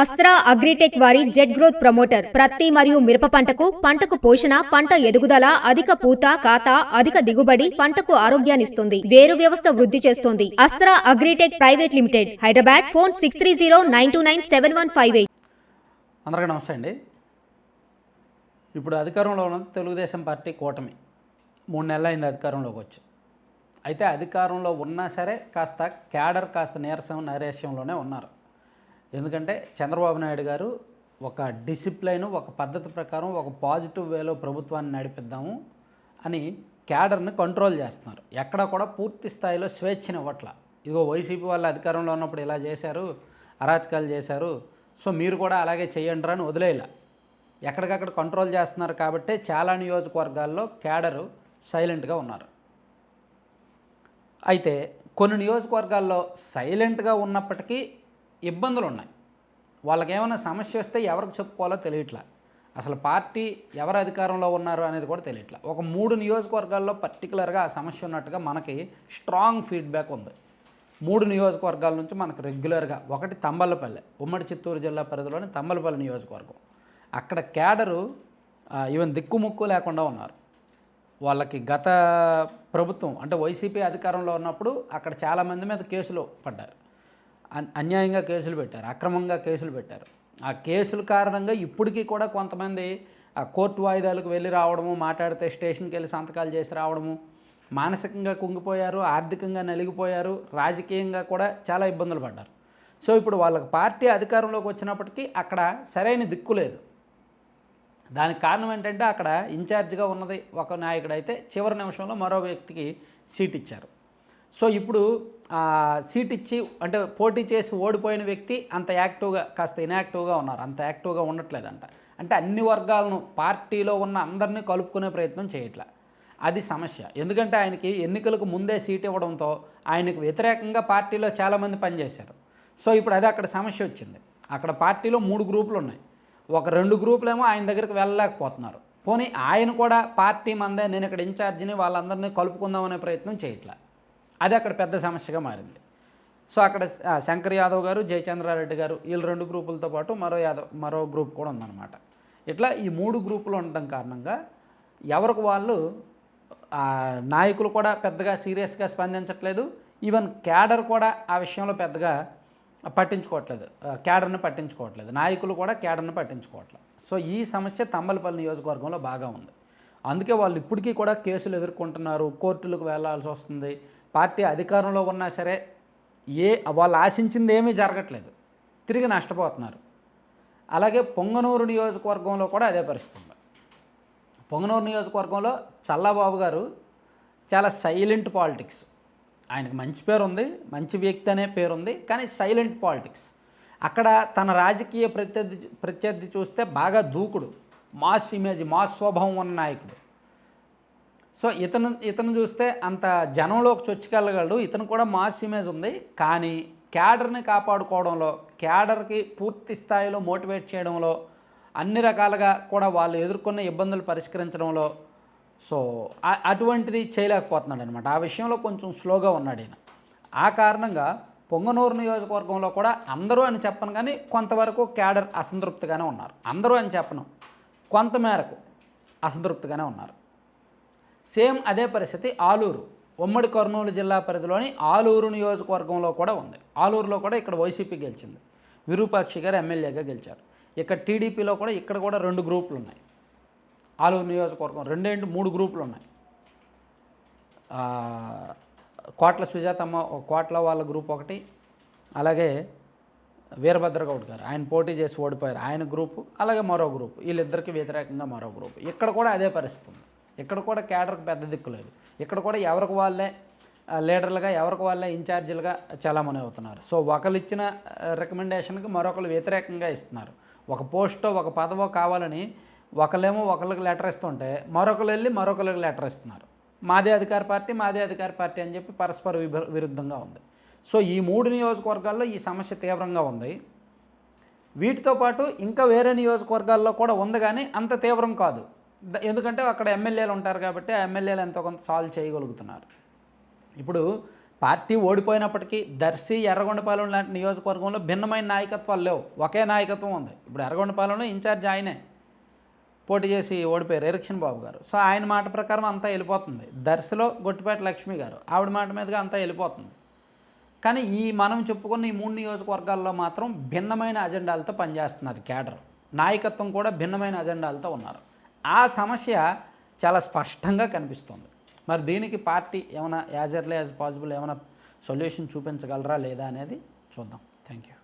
Astra agritech వారి jet growth promoter ప్రత్తి మరియు మిరప పంటకు పంటకు పోషణ పంట ఎదుగుదల అధిక పూత కాత అధిక దిగుబడి పంటకు ఆరోగ్యాన్నిస్తుంది వేరు వ్యవస్థ వృద్ధి చేస్తుంది. Astra Agritech private limited Hyderabad phone six three zero nine two nine seven one five eight. అందరికీ నమస్తే అండి. ఇప్పుడు అధికారంలో ఉన్నది తెలుగుదేశం పార్టీ కూటమి. మూడు నెలలు అయింది అధికారంలోకి వచ్చి. అయితే అధికారంలో ఉన్నా సరే కాస్త క్యాడర్ కాస్త నీరసం నైరాశ్యంలోనే ఉన్నారు. ఎందుకంటే చంద్రబాబు నాయుడు గారు ఒక డిసిప్లైన్ ఒక పద్ధతి ప్రకారం ఒక పాజిటివ్ వేలో ప్రభుత్వాన్ని నడిపిద్దాము అని క్యాడర్ని కంట్రోల్ చేస్తున్నారు. ఎక్కడ కూడా పూర్తి స్థాయిలో స్వేచ్ఛని ఇవ్వట్ల ఇదిగో వైసీపీ వాళ్ళు అధికారంలో ఉన్నప్పుడు ఇలా చేశారు అరాచకాలు చేశారు. సో మీరు కూడా అలాగే చేయండి అని వదిలేయాల. ఎక్కడికక్కడ కంట్రోల్ చేస్తున్నారు కాబట్టి చాలా నియోజకవర్గాల్లో క్యాడరు సైలెంట్గా ఉన్నారు. అయితే కొన్ని నియోజకవర్గాల్లో సైలెంట్గా ఉన్నప్పటికీ ఇబ్బందులు ఉన్నాయి వాళ్ళకి ఏమైనా సమస్య వస్తే ఎవరికి చెప్పుకోవాలో తెలియట్లా. అసలు పార్టీ ఎవరు అధికారంలో ఉన్నారు అనేది కూడా తెలియట్లా. ఒక మూడు నియోజకవర్గాల్లో పర్టికులర్గా ఆ సమస్య ఉన్నట్టుగా మనకి స్ట్రాంగ్ ఫీడ్బ్యాక్ ఉంది. మూడు నియోజకవర్గాల నుంచి మనకు రెగ్యులర్గా ఒకటి తంబలపల్లె ఉమ్మడి చిత్తూరు జిల్లా పరిధిలోని తంబలపల్లి నియోజకవర్గం. అక్కడ క్యాడరు ఈవెన్ దిక్కుముక్కు లేకుండా ఉన్నారు. వాళ్ళకి గత ప్రభుత్వం అంటే వైసీపీ అధికారంలో ఉన్నప్పుడు అక్కడ చాలామంది మీద కేసులు పడ్డారు. అన్యాయంగా కేసులు పెట్టారు అక్రమంగా కేసులు పెట్టారు. ఆ కేసుల కారణంగా ఇప్పటికీ కూడా కొంతమంది ఆ కోర్టు వాయిదాలకు వెళ్ళి రావడము మాట్లాడితే స్టేషన్కి వెళ్ళి సంతకాలు చేసి రావడము మానసికంగా కుంగిపోయారు ఆర్థికంగా నలిగిపోయారు రాజకీయంగా కూడా చాలా ఇబ్బందులు పడ్డారు. సో ఇప్పుడు వాళ్ళకి పార్టీ అధికారంలోకి వచ్చినప్పటికీ అక్కడ సరైన దిక్కు లేదు. దానికి కారణం ఏంటంటే అక్కడ ఇన్ఛార్జిగా ఉన్నది ఒక నాయకుడు అయితే చివరి నిమిషంలో మరో వ్యక్తికి సీట్ ఇచ్చారు. సో ఇప్పుడు సీట్ ఇచ్చి అంటే పోటీ చేసి ఓడిపోయిన వ్యక్తి అంత యాక్టివ్గా కాస్త ఇన్యాక్టివ్గా ఉన్నారు. అంత యాక్టివ్గా ఉండట్లేదంట. అంటే అన్ని వర్గాలను పార్టీలో ఉన్న అందరినీ కలుపుకునే ప్రయత్నం చేయట్లే. అది సమస్య. ఎందుకంటే ఆయనకి ఎన్నికలకు ముందే సీట్ ఇవ్వడంతో ఆయనకు వ్యతిరేకంగా పార్టీలో చాలామంది పనిచేశారు. సో ఇప్పుడు అదే అక్కడ సమస్య వచ్చింది. అక్కడ పార్టీలో మూడు గ్రూపులు ఉన్నాయి. ఒక రెండు గ్రూపులేమో ఆయన దగ్గరికి వెళ్ళలేకపోతున్నారు. పోనీ ఆయన కూడా పార్టీ మందే నేను ఇక్కడ ఇన్ఛార్జిని వాళ్ళందరినీ కలుపుకుందామనే ప్రయత్నం చేయట్లే. అది అక్కడ పెద్ద సమస్యగా మారింది. సో అక్కడ శంకర్ యాదవ్ గారు జయచంద్రారెడ్డి గారు వీళ్ళు రెండు గ్రూపులతో పాటు మరో యాదవ్ మరో గ్రూప్ కూడా ఉందన్నమాట. ఇట్లా ఈ మూడు గ్రూపులు ఉండటం కారణంగా ఎవరికి వాళ్ళు నాయకులు కూడా పెద్దగా సీరియస్గా స్పందించట్లేదు. ఈవెన్ క్యాడర్ కూడా ఆ విషయంలో పెద్దగా పట్టించుకోవట్లేదు. క్యాడర్ని పట్టించుకోవట్లేదు. నాయకులు కూడా క్యాడర్ని పట్టించుకోవట్లేదు. సో ఈ సమస్య తమ్మలపల్లి నియోజకవర్గంలో బాగా ఉంది. అందుకే వాళ్ళు ఇప్పటికీ కూడా కేసులు ఎదుర్కొంటున్నారు. కోర్టులకు వెళ్ళాల్సి వస్తుంది. పార్టీ అధికారంలో ఉన్నా సరే ఏ వాళ్ళు ఆశించింది ఏమీ జరగట్లేదు. తిరిగి నష్టపోతున్నారు. అలాగే పొంగనూరు నియోజకవర్గంలో కూడా అదే పరిస్థితి ఉంది పొంగనూరు నియోజకవర్గంలో చల్లబాబు గారు చాలా సైలెంట్ పాలిటిక్స్ ఆయనకు మంచి పేరు ఉంది మంచి వ్యక్తి అనే పేరు ఉంది కానీ సైలెంట్ పాలిటిక్స్ అక్కడ తన రాజకీయ ప్రత్యర్థి ప్రత్యర్థి చూస్తే బాగా దూకుడు. మాస్ ఇమేజ్ మాస్ స్వభావం ఉన్న నాయకుడు. సో ఇతను ఇతను చూస్తే అంత జనంలోకి చొచ్చుకెళ్ళగలడు. ఇతను కూడా మాస్ ఇమేజ్ ఉంది. కానీ క్యాడర్ని కాపాడుకోవడంలో క్యాడర్కి పూర్తి స్థాయిలో మోటివేట్ చేయడంలో అన్ని రకాలుగా కూడా వాళ్ళు ఎదుర్కొన్న ఇబ్బందులు పరిష్కరించడంలో సో అటువంటిది చేయలేకపోతున్నాడు అనమాట ఆ విషయంలో కొంచెం స్లోగా ఉన్నాడు ఈయన. ఆ కారణంగా పొంగనూరు నియోజకవర్గంలో కూడా అందరూ అని చెప్పను కానీ కొంతవరకు క్యాడర్ అసంతృప్తిగానే ఉన్నారు. అందరూ అని చెప్పను. కొంతమేరకు అసంతృప్తిగానే ఉన్నారు. సేమ్ అదే పరిస్థితి ఆలూరు. ఉమ్మడి కర్నూలు జిల్లా పరిధిలోని ఆలూరు నియోజకవర్గంలో కూడా ఉంది. ఆలూరులో కూడా ఇక్కడ వైసీపీ గెలిచింది. విరూపాక్షి గారు ఎమ్మెల్యేగా గెలిచారు. ఇక్కడ టీడీపీలో కూడా ఇక్కడ కూడా రెండు గ్రూపులు ఉన్నాయి. ఆలూరు నియోజకవర్గం రెండేంటి మూడు గ్రూపులు ఉన్నాయి. కోట్ల సుజాతమ్మ కోట్ల వాళ్ళ గ్రూప్ ఒకటి. అలాగే వీరభద్రగౌడ్ గారు ఆయన పోటీ చేసి ఓడిపోయారు. ఆయన గ్రూపు అలాగే మరో గ్రూపు. వీళ్ళిద్దరికి వ్యతిరేకంగా మరో గ్రూపు. ఇక్కడ కూడా అదే పరిస్థితి ఉంది. ఇక్కడ కూడా క్యాడర్కి పెద్ద దిక్కు లేదు. ఇక్కడ కూడా ఎవరికి వాళ్ళే లీడర్లుగా ఎవరికి వాళ్ళే ఇన్ఛార్జీలుగా చలామణి అవుతున్నారు. సో ఒకరు ఇచ్చిన రికమెండేషన్కి మరొకరు వ్యతిరేకంగా ఇస్తున్నారు. ఒక పోస్టో ఒక పదవో కావాలని ఒకళ్ళేమో ఒకరికి లెటర్ ఇస్తుంటే మరొకరు వెళ్ళి మరొకరికి లెటర్ ఇస్తున్నారు. మాదే అధికార పార్టీ మాదే అధికార పార్టీ అని చెప్పి పరస్పర విభ విరుద్ధంగా ఉంది. సో ఈ మూడు నియోజకవర్గాల్లో ఈ సమస్య తీవ్రంగా ఉంది. వీటితో పాటు ఇంకా వేరే నియోజకవర్గాల్లో కూడా ఉంది కానీ అంత తీవ్రం కాదు. ఎందుకంటే అక్కడ ఎమ్మెల్యేలు ఉంటారు కాబట్టి ఆ ఎమ్మెల్యేలు ఎంతో కొంత సాల్వ్ చేయగలుగుతున్నారు. ఇప్పుడు పార్టీ ఓడిపోయినప్పటికీ దర్శి ఎర్రగొండపాలెం లాంటి నియోజకవర్గంలో భిన్నమైన నాయకత్వాలు లేవు. ఒకే నాయకత్వం ఉంది. ఇప్పుడు ఎర్రగొండపాలెంలో ఇన్ఛార్జ్ ఆయనే. పోటీ చేసి ఓడిపోయారు ఎరక్షన్ బాబు గారు. సో ఆయన మాట ప్రకారం అంతా వెళ్ళిపోతుంది. దర్శిలో గొట్టిపేట లక్ష్మి గారు ఆవిడ మాట మీదుగా అంతా వెళ్ళిపోతుంది. కానీ ఈ మనం చెప్పుకున్న ఈ మూడు నియోజకవర్గాల్లో మాత్రం భిన్నమైన అజెండాలతో పనిచేస్తున్నారు క్యాడర్ నాయకత్వం కూడా భిన్నమైన అజెండాలతో ఉన్నారు. ఆ సమస్య చాలా స్పష్టంగా కనిపిస్తుంది. మరి దీనికి పార్టీ ఏమైనా యాజ్ ఎర్లీ యాజ్ పాసిబుల్ ఏమైనా సొల్యూషన్ చూపించగలరా లేదా అనేది చూద్దాం. Thank you